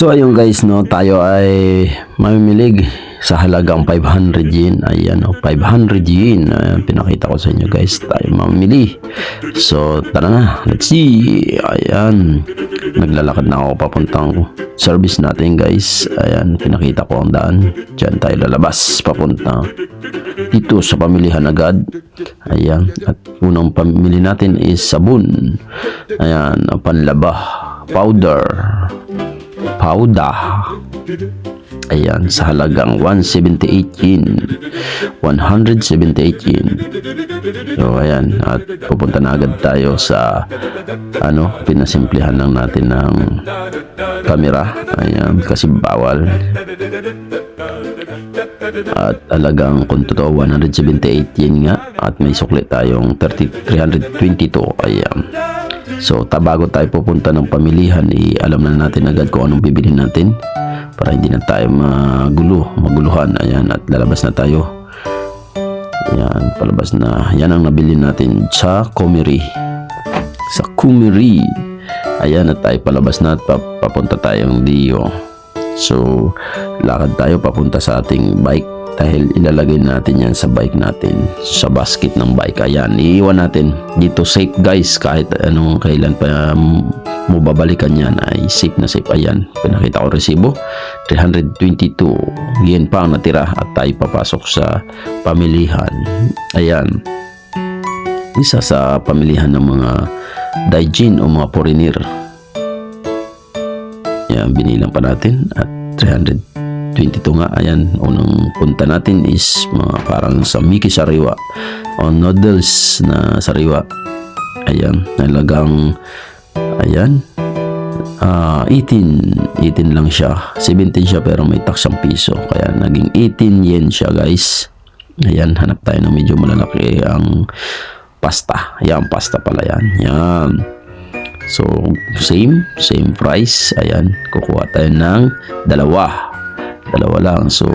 So ayun guys no, tayo ay mamimilig sa halagang 500 yen. Ayan no, 500 yen. Ayan, pinakita ko sa inyo guys, tayo mamimili. So tara na, let's see. Ayan, naglalakad na ako papuntang service natin guys. Ayan, pinakita ko ang daan. Diyan tayo lalabas papunta dito sa pamilihan agad. Ayan, at unang pamili natin is sabon. Ayan, panlaba, powder, powder. Ayan, sa halagang 178 yen. 178 yen. So, ayan. At pupunta na agad tayo sa ano, pinasimplihan lang natin ng camera. Ayan, kasi bawal. At alagang kung totoo 178 yen nga at may sukli tayong 30, 322 ayan so ta bago tayo pupunta ng pamilihan i alam na natin agad kung anong bibilhin natin para hindi na tayo magulo maguluhan. Ayan at lalabas na tayo. Ayan palabas na. Yan ang nabili natin sa Kumiri sa Kumiri ayan at tayo palabas na at pap- papunta tayong Dio. So, lakad tayo papunta sa ating bike dahil ilalagay natin yan sa bike natin sa basket ng bike. Ayan iiwan natin. Dito safe guys. Kahit anong kailan pa um, mo babalikan yan ay safe na safe. Ayan pinakita ko resibo. 322 yen pa ang natira at tayo papasok sa pamilihan. Ayan. Isa sa pamilihan ng mga daijin o mga foreigner. Yan, binilang pa natin at 322 nga. Ayan, unang punta natin is mga parang sa Miki Sariwa o noodles na sariwa. Ayan, nalagang ayan, ah 18, 18 lang siya. 17 siya pero may tax ang piso. Kaya naging 18 yen siya guys. Ayan, hanap tayo ng medyo malalaki ang pasta. Ayan, pasta pala yan. Yan. So, same, same price. Ayan, kukuha tayo ng dalawa. Dalawa lang. So,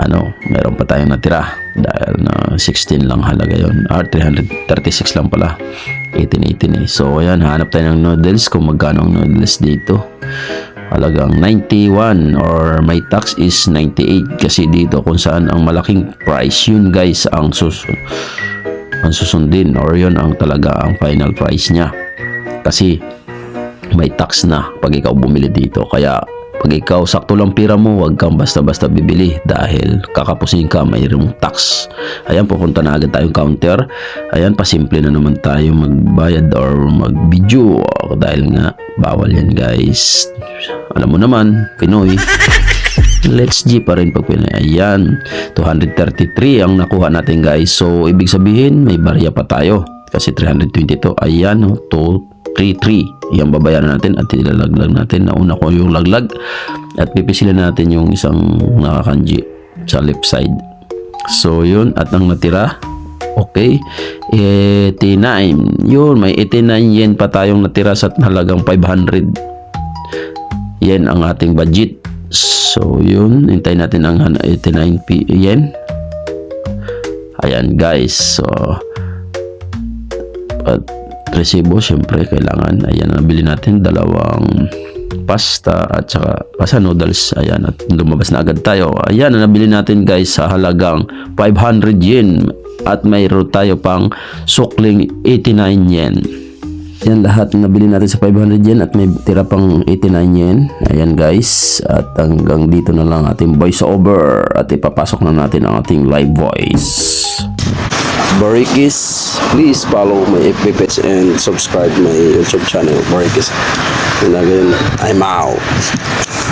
ano, meron pa tayong natira. Dahil na 16 lang halaga yon Ah, 336 lang pala. 18, 18 eh. So, ayan, hanap tayo ng noodles. Kung magkano ang noodles dito. Halagang 91 or may tax is 98 kasi dito kung saan ang malaking price yun guys ang susunod ang susundin or yun ang talaga ang final price niya kasi may tax na pag ikaw bumili dito kaya pag ikaw sakto lang pira mo wag kang basta-basta bibili dahil kakapusin ka mayroong tax ayan pupunta na agad tayong counter ayan pasimple na naman tayo magbayad or mag video dahil nga bawal yan guys alam mo naman Pinoy Let's G pa rin pag. Ayan, 233 ang nakuha natin guys. So, ibig sabihin, may barya pa tayo. Kasi 322. Ayan, oh, 233. Yan babayaran natin at ilalaglag natin. Nauna ko yung laglag. At pipisilin natin yung isang nakakanji sa left side. So, yun. At ang natira, Okay. 89. Yun, may 89 yen pa tayong natira sa halagang 500 yen ang ating budget. So, yun. Hintay natin ang 89 p yen. Ayan, guys. So, at resibo, syempre, kailangan. Ayan, nabili natin dalawang pasta at saka pasta noodles. Ayan, at lumabas na agad tayo. Ayan, nabili natin, guys, sa halagang 500 yen. At mayroon tayo pang sukling 89 yen. Yan lahat na nabili natin sa 500 yen at may tira pang 89 yen. Ayan guys. At hanggang dito na lang ating voice over at ipapasok na natin ang ating live voice. Barikis, please follow my FB page and subscribe my YouTube channel, Barikis. And again, I'm out.